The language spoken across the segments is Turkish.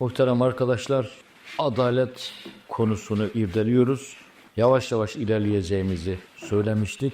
Muhterem arkadaşlar, adalet konusunu irdeliyoruz. Yavaş yavaş ilerleyeceğimizi söylemiştik.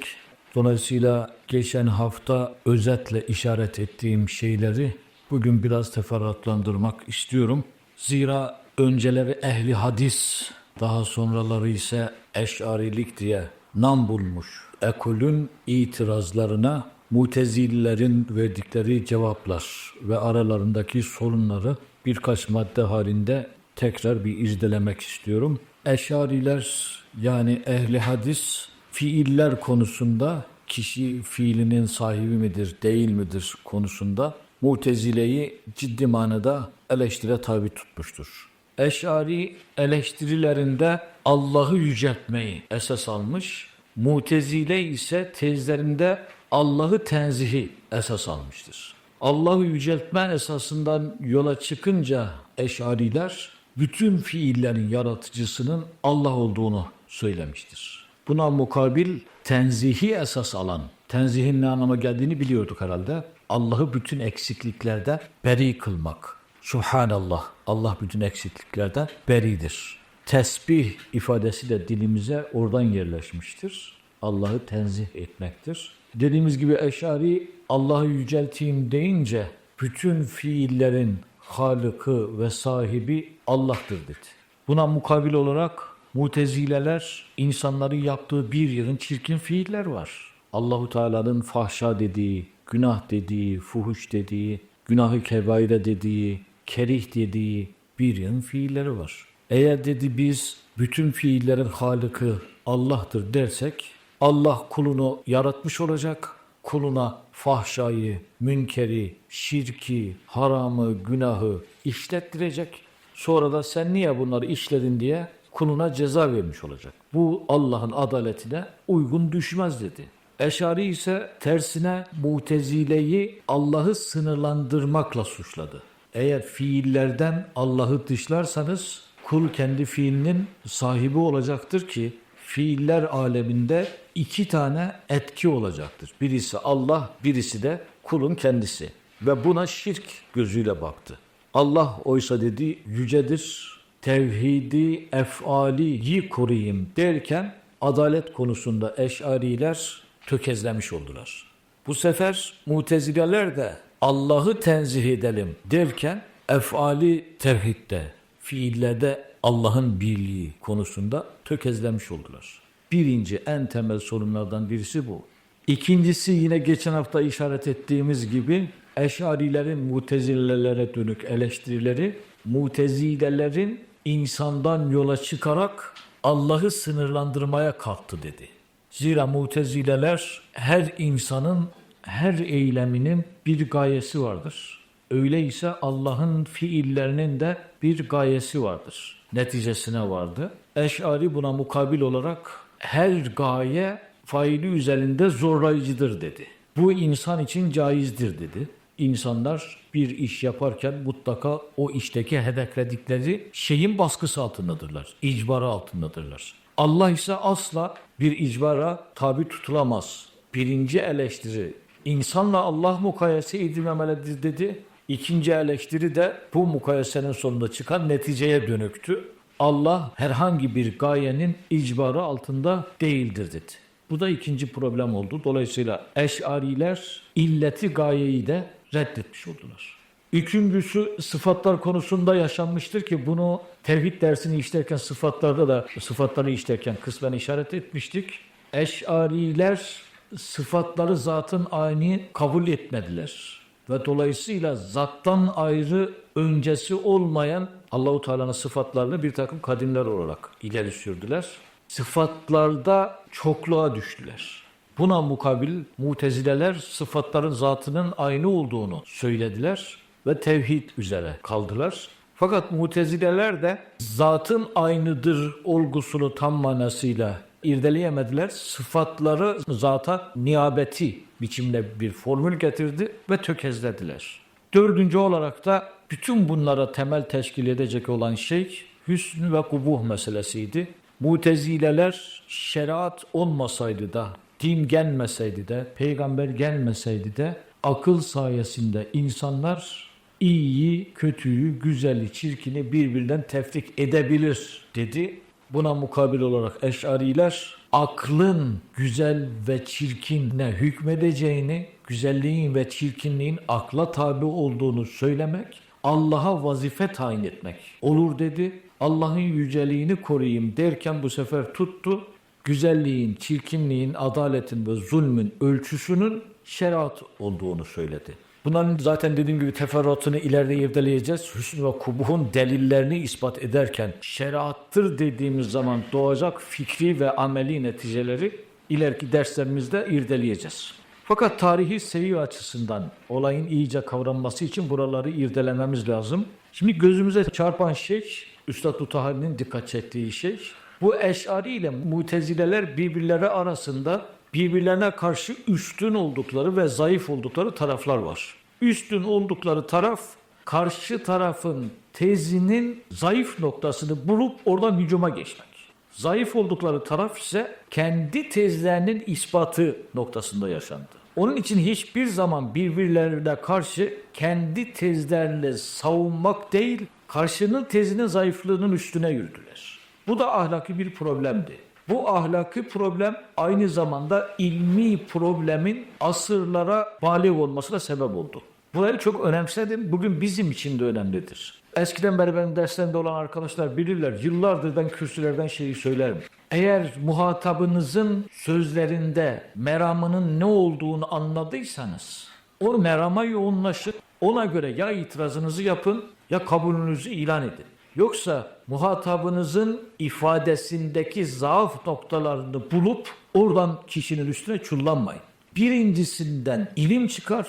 Dolayısıyla geçen hafta özetle işaret ettiğim şeyleri bugün biraz teferruatlandırmak istiyorum. Zira önceleri ehli hadis, daha sonraları ise eşarilik diye nam bulmuş. Ekolün itirazlarına Mutezililerin verdikleri cevaplar ve aralarındaki sorunları birkaç madde halinde tekrar bir irdelemek istiyorum. Eşariler yani ehli hadis fiiller konusunda kişi fiilinin sahibi midir değil midir konusunda Mutezile'yi ciddi manada eleştire tabi tutmuştur. Eşari eleştirilerinde Allah'ı yüceltmeyi esas almış, Mutezile ise tezlerinde Allah'ı tenzihi esas almıştır. Allah'ı yüceltme esasından yola çıkınca eşariler bütün fiillerin yaratıcısının Allah olduğunu söylemiştir. Buna mukabil tenzihi esas alan, tenzihin ne anlama geldiğini biliyorduk herhalde. Allah'ı bütün eksikliklerden beri kılmak. Subhanallah, Allah bütün eksikliklerden beridir. Tesbih ifadesi de dilimize oradan yerleşmiştir. Allah'ı tenzih etmektir. Dediğimiz gibi Eşari Allah'ı yücelteyim deyince bütün fiillerin halıkı ve sahibi Allah'tır dedi. Buna mukabil olarak mutezileler insanların yaptığı bir yığın çirkin fiiller var. Allahu Teala'nın fahşa dediği, günah dediği, fuhuş dediği, günahı kebaire dediği, kerih dediği bir yığın fiilleri var. Eğer dedi biz bütün fiillerin halıkı Allah'tır dersek Allah kulunu yaratmış olacak. Kuluna fahşayı, münkeri, şirki, haramı, günahı işlettirecek. Sonra da sen niye bunları işledin diye kuluna ceza vermiş olacak. Bu Allah'ın adaletine uygun düşmez dedi. Eşari ise tersine mutezileyi Allah'ı sınırlandırmakla suçladı. Eğer fiillerden Allah'ı dışlarsanız kul kendi fiilinin sahibi olacaktır ki fiiller aleminde iki tane etki olacaktır. Birisi Allah, birisi de kulun kendisi. Ve buna şirk gözüyle baktı. Allah oysa dedi yücedir, tevhidi, efaliyi koruyayım derken adalet konusunda eşariler tökezlemiş oldular. Bu sefer mutezileler de Allah'ı tenzih edelim derken efali tevhidde, fiillerde Allah'ın birliği konusunda tökezlemiş oldular. Birinci en temel sorunlardan birisi bu. İkincisi yine geçen hafta işaret ettiğimiz gibi Eşarilerin mutezilelere dönük eleştirileri mutezilelerin insandan yola çıkarak Allah'ı sınırlandırmaya kalktı dedi. Zira mutezileler her insanın her eyleminin bir gayesi vardır. Öyleyse Allah'ın fiillerinin de bir gayesi vardır. Neticesine vardı. Eş'ari buna mukabil olarak her gaye faili üzerinde zorlayıcıdır dedi. Bu insan için caizdir dedi. İnsanlar bir iş yaparken mutlaka o işteki hedefledikleri şeyin baskısı altındadırlar. icbarı altındadırlar. Allah ise asla bir icbara tabi tutulamaz. Birinci eleştiri insanla Allah mukayese edilmemelidir dedi. İkinci eleştiri de bu mukayesenin sonunda çıkan neticeye dönüktü. Allah herhangi bir gayenin icbarı altında değildir dedi. Bu da ikinci problem oldu. Dolayısıyla eşariler illeti gayeyi de reddetmiş oldular. Üçüncüsü sıfatlar konusunda yaşanmıştır ki bunu tevhid dersini işlerken sıfatlarda da sıfatları işlerken kısmen işaret etmiştik. Eşariler sıfatları zatın aynı kabul etmediler ve dolayısıyla zattan ayrı öncesi olmayan Allahu Teala'nın sıfatlarını bir takım kadimler olarak ileri sürdüler. Sıfatlarda çokluğa düştüler. Buna mukabil mutezileler sıfatların zatının aynı olduğunu söylediler ve tevhid üzere kaldılar. Fakat mutezileler de zatın aynıdır olgusunu tam manasıyla irdeleyemediler. Sıfatları zata niyabeti biçimde bir formül getirdi ve tökezlediler. Dördüncü olarak da bütün bunlara temel teşkil edecek olan şey hüsn ve kubuh meselesiydi. Mutezileler şeriat olmasaydı da, din gelmeseydi de, peygamber gelmeseydi de akıl sayesinde insanlar iyiyi, kötüyü, güzeli, çirkini birbirinden tefrik edebilir dedi. Buna mukabil olarak Eş'ariler aklın güzel ve çirkinle hükmedeceğini, güzelliğin ve çirkinliğin akla tabi olduğunu söylemek, Allah'a vazife tayin etmek olur dedi. Allah'ın yüceliğini koruyayım derken bu sefer tuttu. Güzelliğin, çirkinliğin, adaletin ve zulmün ölçüsünün şeriat olduğunu söyledi. Bunların zaten dediğim gibi teferruatını ileride irdeleyeceğiz. Hüsnü ve kubuhun delillerini ispat ederken şeriattır dediğimiz zaman doğacak fikri ve ameli neticeleri ileriki derslerimizde irdeleyeceğiz. Fakat tarihi seviye açısından olayın iyice kavranması için buraları irdelememiz lazım. Şimdi gözümüze çarpan şey, Üstad Mutahari'nin dikkat çektiği şey, bu Eş'ari ile Mutezileler birbirleri arasında birbirlerine karşı üstün oldukları ve zayıf oldukları taraflar var. Üstün oldukları taraf karşı tarafın tezinin zayıf noktasını bulup oradan hücuma geçmek. Zayıf oldukları taraf ise kendi tezlerinin ispatı noktasında yaşandı. Onun için hiçbir zaman birbirlerine karşı kendi tezlerle savunmak değil, karşının tezinin zayıflığının üstüne yürüdüler. Bu da ahlaki bir problemdi. Bu ahlaki problem aynı zamanda ilmi problemin asırlara balik olmasına sebep oldu. Burayı çok önemsedim. Bugün bizim için de önemlidir. Eskiden beri benim derslerimde olan arkadaşlar bilirler. Yıllardır ben kürsülerden şeyi söylerim. Eğer muhatabınızın sözlerinde meramının ne olduğunu anladıysanız o merama yoğunlaşın. Ona göre ya itirazınızı yapın ya kabulünüzü ilan edin. Yoksa muhatabınızın ifadesindeki zaaf noktalarını bulup oradan kişinin üstüne çullanmayın. Birincisinden ilim çıkar,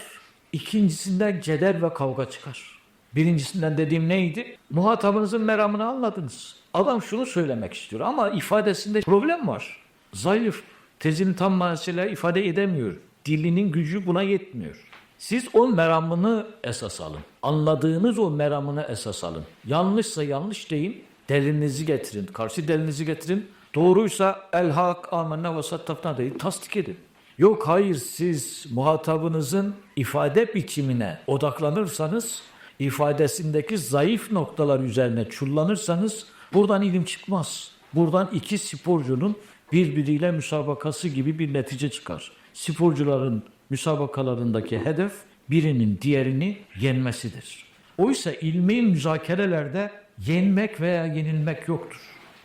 ikincisinden ceder ve kavga çıkar. Birincisinden dediğim neydi? Muhatabınızın meramını anladınız. Adam şunu söylemek istiyor ama ifadesinde problem var. Zayıf, tezini tam manasıyla ifade edemiyor. Dilinin gücü buna yetmiyor. Siz o meramını esas alın. Anladığınız o meramını esas alın. Yanlışsa yanlış deyin. Delilinizi getirin. Karşı delilinizi getirin. Doğruysa el hak amenna ve sattafna deyin. Tasdik edin. Yok hayır siz muhatabınızın ifade biçimine odaklanırsanız, ifadesindeki zayıf noktalar üzerine çullanırsanız buradan ilim çıkmaz. Buradan iki sporcunun birbiriyle müsabakası gibi bir netice çıkar. Sporcuların müsabakalarındaki hedef birinin diğerini yenmesidir. Oysa ilmi müzakerelerde yenmek veya yenilmek yoktur.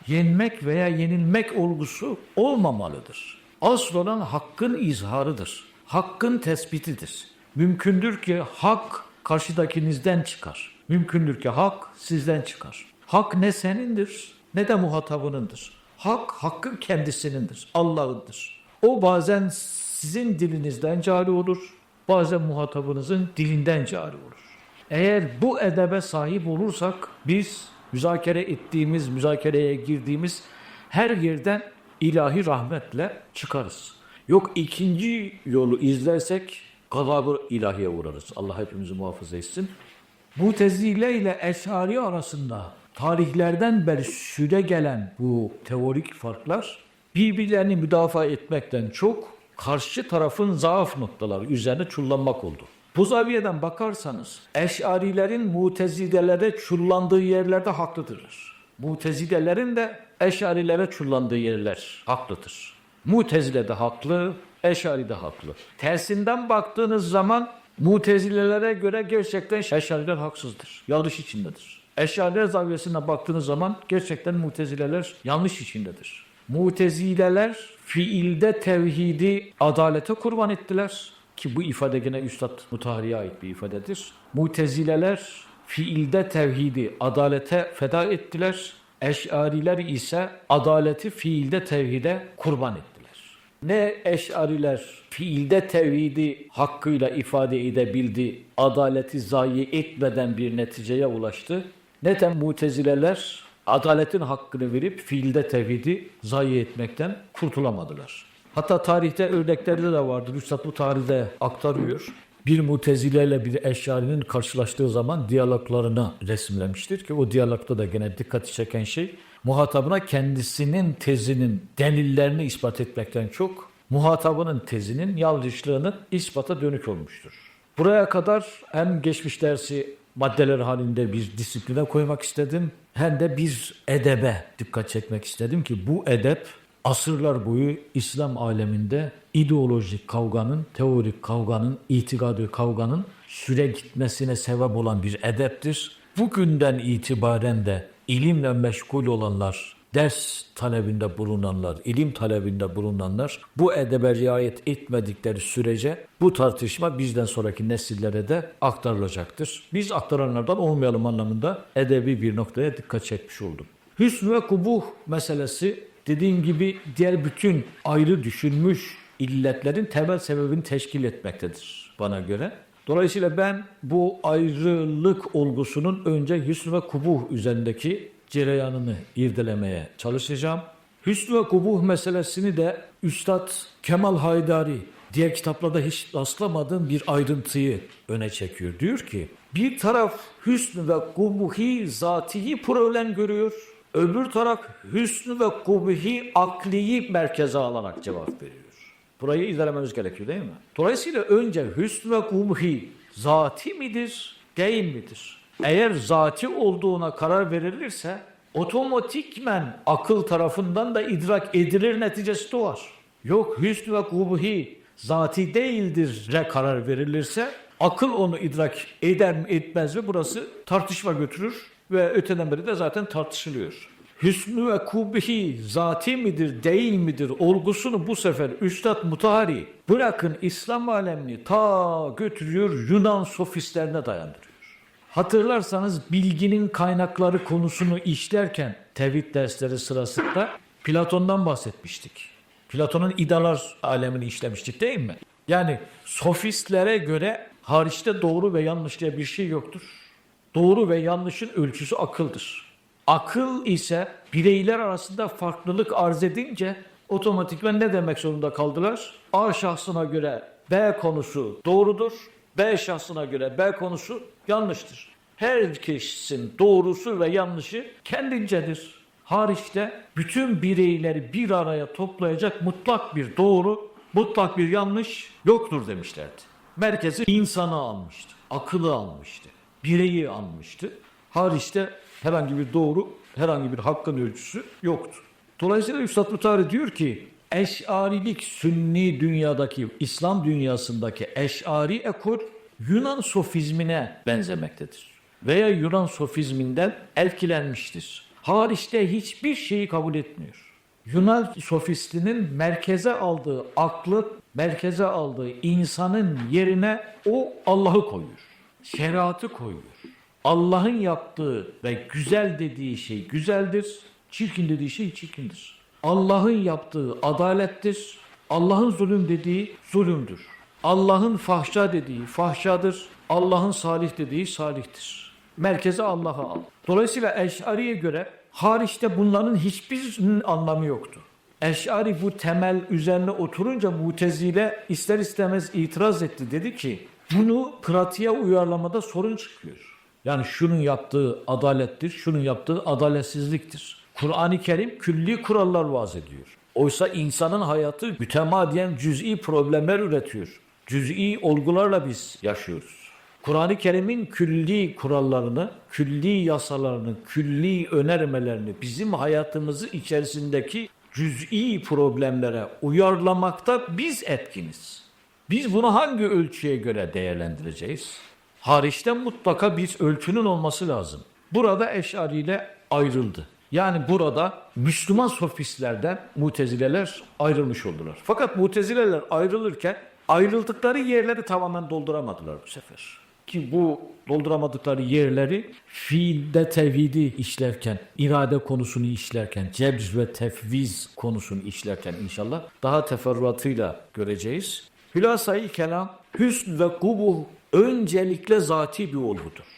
Yenmek veya yenilmek olgusu olmamalıdır. Asıl olan hakkın izharıdır. Hakkın tespitidir. Mümkündür ki hak karşıdakinizden çıkar. Mümkündür ki hak sizden çıkar. Hak ne senindir ne de muhatabınındır. Hak hakkın kendisinindir. Allah'ındır. O bazen sizin dilinizden cari olur, bazen muhatabınızın dilinden cari olur. Eğer bu edebe sahip olursak biz müzakere ettiğimiz, müzakereye girdiğimiz her yerden ilahi rahmetle çıkarız. Yok ikinci yolu izlersek gazabı ilahiye uğrarız. Allah hepimizi muhafaza etsin. Mutezile ile Eşari arasında tarihlerden beri süre gelen bu teorik farklar birbirlerini müdafaa etmekten çok karşı tarafın zaaf noktaları üzerine çullanmak oldu. Bu zaviyeden bakarsanız Eş'arilerin mutezidelere çullandığı yerlerde haklıdırlar. Mutezidelerin de Eş'arilere çullandığı yerler haklıdır. Mutezile de haklı, Eş'ari de haklı. Tersinden baktığınız zaman Mutezilelere göre gerçekten Eş'ariler haksızdır. Yanlış içindedir. Eş'ariler zaviyesine baktığınız zaman gerçekten Mutezileler yanlış içindedir. Mutezileler fiilde tevhidi adalete kurban ettiler. Ki bu ifade gene Üstad Mutahari'ye ait bir ifadedir. Mutezileler fiilde tevhidi adalete feda ettiler. Eş'ariler ise adaleti fiilde tevhide kurban ettiler. Ne eş'ariler fiilde tevhidi hakkıyla ifade edebildi, adaleti zayi etmeden bir neticeye ulaştı. Ne de mutezileler adaletin hakkını verip fiilde tevhidi zayi etmekten kurtulamadılar. Hatta tarihte örnekleri de vardır. Üstad bu tarihte aktarıyor. Bir mutezileyle bir eşyarinin karşılaştığı zaman diyaloglarını resimlemiştir ki o diyalogda da gene dikkati çeken şey muhatabına kendisinin tezinin delillerini ispat etmekten çok muhatabının tezinin yanlışlığının ispata dönük olmuştur. Buraya kadar hem geçmiş dersi maddeler halinde bir disipline koymak istedim. Hem de bir edebe dikkat çekmek istedim ki bu edep asırlar boyu İslam aleminde ideolojik kavganın, teorik kavganın, itikadi kavganın süre gitmesine sebep olan bir edeptir. Bugünden itibaren de ilimle meşgul olanlar, ders talebinde bulunanlar, ilim talebinde bulunanlar bu edebe riayet etmedikleri sürece bu tartışma bizden sonraki nesillere de aktarılacaktır. Biz aktaranlardan olmayalım anlamında edebi bir noktaya dikkat çekmiş oldum. Hüsn ve kubuh meselesi dediğim gibi diğer bütün ayrı düşünmüş illetlerin temel sebebini teşkil etmektedir bana göre. Dolayısıyla ben bu ayrılık olgusunun önce hüsn ve kubuh üzerindeki cereyanını irdelemeye çalışacağım. Hüsn ve kubuh meselesini de Üstad Kemal Haydari diğer kitaplarda hiç rastlamadığım bir ayrıntıyı öne çekiyor. Diyor ki bir taraf hüsn ve kubuhi zatihi problem görüyor. Öbür taraf hüsn ve kubuhi akliyi merkeze alarak cevap veriyor. Burayı izlememiz gerekiyor değil mi? Dolayısıyla önce hüsn ve kubuhi zati midir, değil midir? Eğer zati olduğuna karar verilirse otomatikmen akıl tarafından da idrak edilir neticesi doğar. Yok hüsn ve kubuhi zati değildir re karar verilirse akıl onu idrak eder mi etmez mi burası tartışma götürür ve öteden beri de zaten tartışılıyor. Hüsnü ve kubihi zati midir değil midir olgusunu bu sefer Üstad Mutahari bırakın İslam alemini ta götürüyor Yunan sofistlerine dayandırıyor. Hatırlarsanız bilginin kaynakları konusunu işlerken tevhid dersleri sırasında Platon'dan bahsetmiştik. Platon'un idalar alemini işlemiştik değil mi? Yani sofistlere göre hariçte doğru ve yanlış diye bir şey yoktur. Doğru ve yanlışın ölçüsü akıldır. Akıl ise bireyler arasında farklılık arz edince otomatikman ne demek zorunda kaldılar? A şahsına göre B konusu doğrudur, B şahsına göre B konusu yanlıştır. Herkesin doğrusu ve yanlışı kendincedir. Hariçte bütün bireyleri bir araya toplayacak mutlak bir doğru, mutlak bir yanlış yoktur demişlerdi. Merkezi insanı almıştı, akıllı almıştı, bireyi almıştı. Hariçte herhangi bir doğru, herhangi bir hakkın ölçüsü yoktu. Dolayısıyla Üstad Mutari diyor ki Eş'arilik sünni dünyadaki, İslam dünyasındaki eş'ari ekol Yunan sofizmine benzemektedir. Veya Yunan sofizminden etkilenmiştir. Hariçte hiçbir şeyi kabul etmiyor. Yunan sofistinin merkeze aldığı aklı, merkeze aldığı insanın yerine o Allah'ı koyuyor. Şeriatı koyuyor. Allah'ın yaptığı ve güzel dediği şey güzeldir, çirkin dediği şey çirkindir. Allah'ın yaptığı adalettir, Allah'ın zulüm dediği zulümdür. Allah'ın fahşa dediği fahşadır, Allah'ın salih dediği salihtir. Merkeze Allah'a al. Dolayısıyla Eş'ari'ye göre hariçte bunların hiçbirinin anlamı yoktu. Eş'ari bu temel üzerine oturunca mutezile ister istemez itiraz etti. Dedi ki bunu pratiğe uyarlamada sorun çıkıyor. Yani şunun yaptığı adalettir, şunun yaptığı adaletsizliktir. Kur'an-ı Kerim külli kurallar vaz ediyor. Oysa insanın hayatı mütemadiyen cüz'i problemler üretiyor. Cüz'i olgularla biz yaşıyoruz. Kur'an-ı Kerim'in külli kurallarını, külli yasalarını, külli önermelerini bizim hayatımızı içerisindeki cüz'i problemlere uyarlamakta biz etkiniz. Biz bunu hangi ölçüye göre değerlendireceğiz? Hariçte mutlaka bir ölçünün olması lazım. Burada Eş'ari ayrıldı. Yani burada Müslüman sofistlerden mutezileler ayrılmış oldular. Fakat mutezileler ayrılırken ayrıldıkları yerleri tamamen dolduramadılar bu sefer. Ki bu dolduramadıkları yerleri fiilde tevhidi işlerken, irade konusunu işlerken, cebz ve tefviz konusunu işlerken inşallah daha teferruatıyla göreceğiz. Hülasayı kelam, hüsn ve kubuh öncelikle zati bir olgudur.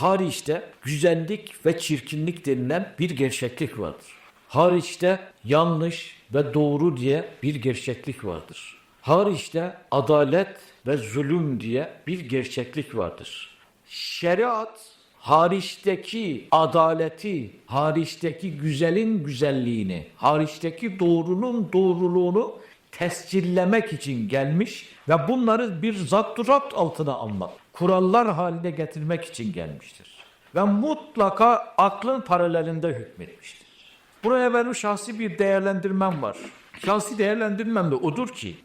Hariçte güzellik ve çirkinlik denilen bir gerçeklik vardır. Hariçte yanlış ve doğru diye bir gerçeklik vardır. Hariçte adalet ve zulüm diye bir gerçeklik vardır. Şeriat hariçteki adaleti, hariçteki güzelin güzelliğini, hariçteki doğrunun doğruluğunu tescillemek için gelmiş ve bunları bir zapturapt altına almak, kurallar haline getirmek için gelmiştir. Ve mutlaka aklın paralelinde hükmetmiştir. Buraya benim şahsi bir değerlendirmem var. Şahsi değerlendirmem de odur ki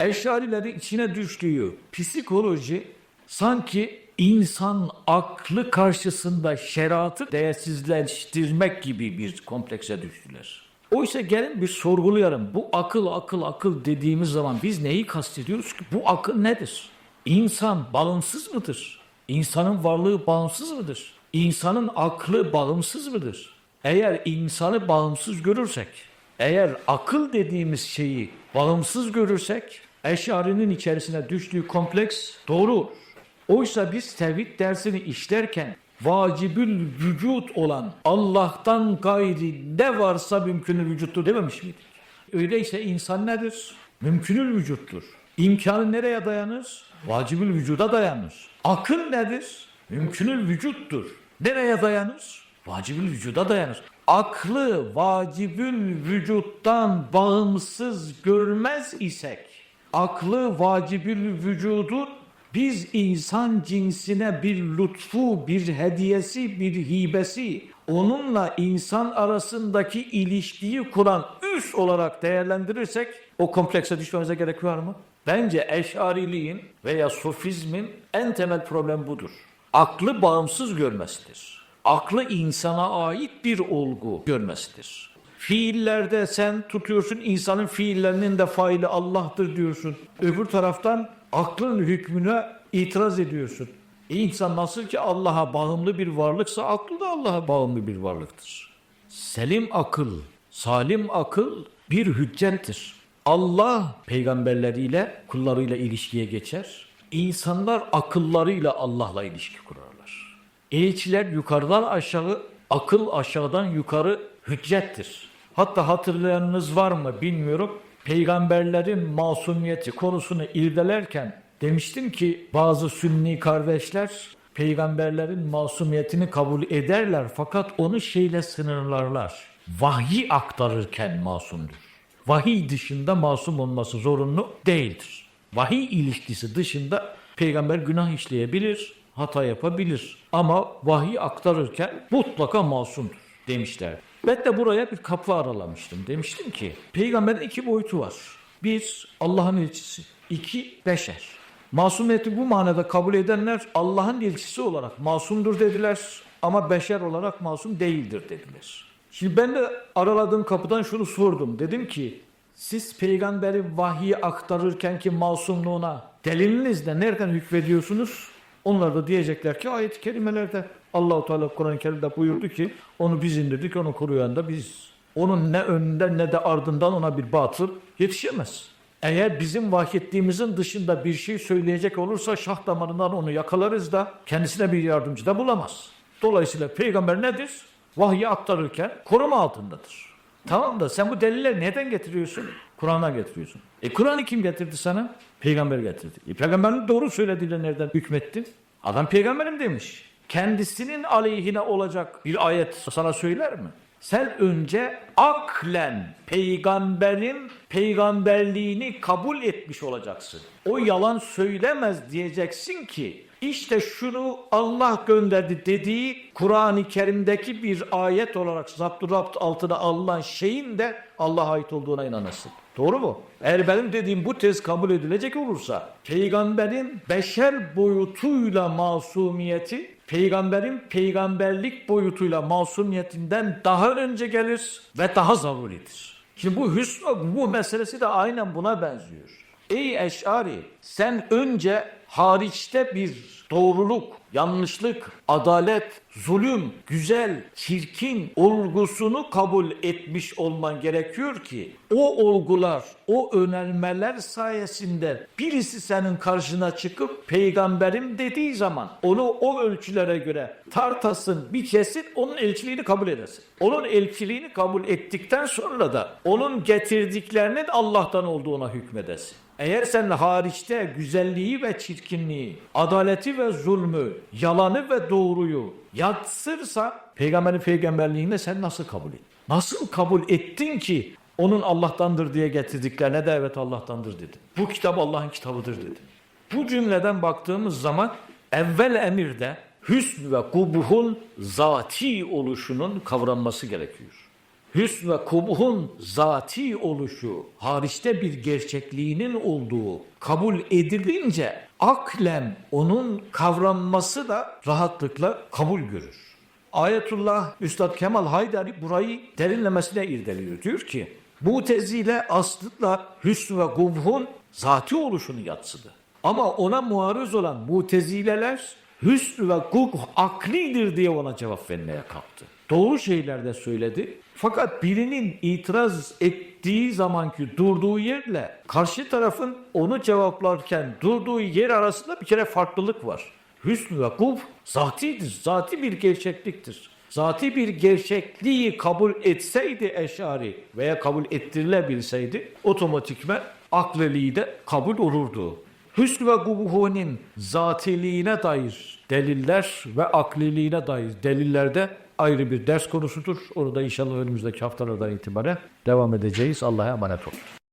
Eşarilerin içine düştüğü psikoloji sanki insan aklı karşısında şeriatı değersizleştirmek gibi bir komplekse düştüler. Oysa gelin bir sorgulayalım. Bu akıl akıl akıl dediğimiz zaman biz neyi kastediyoruz ki? Bu akıl nedir? İnsan bağımsız mıdır? İnsanın varlığı bağımsız mıdır? İnsanın aklı bağımsız mıdır? Eğer insanı bağımsız görürsek, eğer akıl dediğimiz şeyi bağımsız görürsek, Eşari'nin içerisine düştüğü kompleks doğru. Oysa biz tevhid dersini işlerken vacibül vücut olan Allah'tan gayri ne varsa mümkünül vücuttur dememiş miydik? Öyleyse insan nedir? Mümkünül vücuttur. İmkanı nereye dayanır? Vacibül vücuda dayanır. Akıl nedir? Mümkünül vücuttur. Nereye dayanır? Vacibül vücuda dayanır. Aklı vacibül vücuttan bağımsız görmez isek, aklı vacibül vücudun biz insan cinsine bir lütfu, bir hediyesi, bir hibesi, onunla insan arasındaki ilişkiyi kuran üs olarak değerlendirirsek o komplekse düşmemize gerek var mı? Bence eşariliğin veya sofizmin en temel problem budur. Aklı bağımsız görmesidir. Aklı insana ait bir olgu görmesidir. Fiillerde sen tutuyorsun insanın fiillerinin de faili Allah'tır diyorsun. Öbür taraftan aklın hükmüne itiraz ediyorsun. E insan nasıl ki Allah'a bağımlı bir varlıksa aklı da Allah'a bağımlı bir varlıktır. Selim akıl, salim akıl bir hüccettir. Allah peygamberleriyle, kullarıyla ilişkiye geçer. İnsanlar akıllarıyla Allah'la ilişki kurarlar. Elçiler yukarıdan aşağı, akıl aşağıdan yukarı hüccettir. Hatta hatırlayanınız var mı bilmiyorum. Peygamberlerin masumiyeti konusunu irdelerken demiştim ki bazı sünni kardeşler peygamberlerin masumiyetini kabul ederler fakat onu şeyle sınırlarlar. Vahyi aktarırken masumdur. Vahiy dışında masum olması zorunlu değildir. Vahiy ilişkisi dışında peygamber günah işleyebilir, hata yapabilir. Ama vahiy aktarırken mutlaka masumdur demişler. Ben de buraya bir kapı aralamıştım. Demiştim ki peygamberin iki boyutu var. Bir Allah'ın elçisi, iki beşer. Masumiyeti bu manada kabul edenler Allah'ın elçisi olarak masumdur dediler ama beşer olarak masum değildir dediler. Şimdi ben de araladığım kapıdan şunu sordum. Dedim ki siz peygamberi vahiy aktarırken ki masumluğuna delilinizle nereden hükmediyorsunuz? Onlar da diyecekler ki ayet-i kerimelerde Allahu Teala Kur'an-ı Kerim'de buyurdu ki onu biz indirdik onu koruyan da biz. Onun ne önünden ne de ardından ona bir batıl yetişemez. Eğer bizim vahyettiğimizin dışında bir şey söyleyecek olursa şah damarından onu yakalarız da kendisine bir yardımcı da bulamaz. Dolayısıyla peygamber nedir? Vahyi aktarırken koruma altındadır. Tamam da sen bu delilleri neden getiriyorsun? Kur'an'dan getiriyorsun. E Kur'an'ı kim getirdi sana? Peygamber getirdi. E peygamberin doğru söylediğiyle nereden hükmettin? Adam peygamberim demiş. Kendisinin aleyhine olacak bir ayet sana söyler mi? Sen önce aklen peygamberin peygamberliğini kabul etmiş olacaksın. O yalan söylemez diyeceksin ki işte şunu Allah gönderdi dediği Kur'an-ı Kerim'deki bir ayet olarak zapturapt altına alınan şeyin de Allah'a ait olduğuna inanırsın. Doğru mu? Eğer benim dediğim bu tez kabul edilecek olursa peygamberin beşer boyutuyla masumiyeti peygamberin peygamberlik boyutuyla masumiyetinden daha önce gelir ve daha zaruridir. Şimdi bu hüsn bu meselesi de aynen buna benziyor. Ey Eş'ari sen önce hariçte bir doğruluk, yanlışlık, adalet, zulüm, güzel, çirkin olgusunu kabul etmiş olman gerekiyor ki o olgular, o önermeler sayesinde birisi senin karşına çıkıp peygamberim dediği zaman onu o ölçülere göre tartasın, biçesin, onun elçiliğini kabul edesin. Onun elçiliğini kabul ettikten sonra da onun getirdiklerinin Allah'tan olduğuna hükmedesin. Eğer sen hariçte güzelliği ve çirkinliği, adaleti ve zulmü, yalanı ve doğruyu yatsırsa peygamberin peygamberliğini sen nasıl kabul et? Nasıl kabul ettin ki Onun Allah'tandır diye getirdiklerine de evet Allah'tandır dedi. Bu kitap Allah'ın kitabıdır dedi. Bu cümleden baktığımız zaman evvel emirde hüsn ve kubuhun zati oluşunun kavranması gerekiyor. Hüsn ve kubuhun zati oluşu, hariçte bir gerçekliğinin olduğu kabul edilince aklen onun kavranması da rahatlıkla kabul görür. Ayetullah Üstad Kemal Haydari burayı derinlemesine irdeliyor. Diyor ki Mutezile aslında hüsn ve kubhun zati oluşunu yatsıdı. Ama ona muarız olan mutezileler hüsn ve kubh aklidir diye ona cevap vermeye kalktı. Doğru şeyler de söyledi. Fakat birinin itiraz ettiği zamanki durduğu yerle karşı tarafın onu cevaplarken durduğu yer arasında bir kere farklılık var. Hüsn ve kub zatidir, zati bir gerçekliktir. Zati bir gerçekliği kabul etseydi eşari veya kabul ettirilebilseydi otomatikmen akleliği de kabul olurdu. Hüsn ve kubuhunun zatiliğine dair deliller ve akliliğine dair delillerde ayrı bir ders konusudur. Onu da inşallah önümüzdeki haftalardan itibaren devam edeceğiz. Allah'a emanet olun.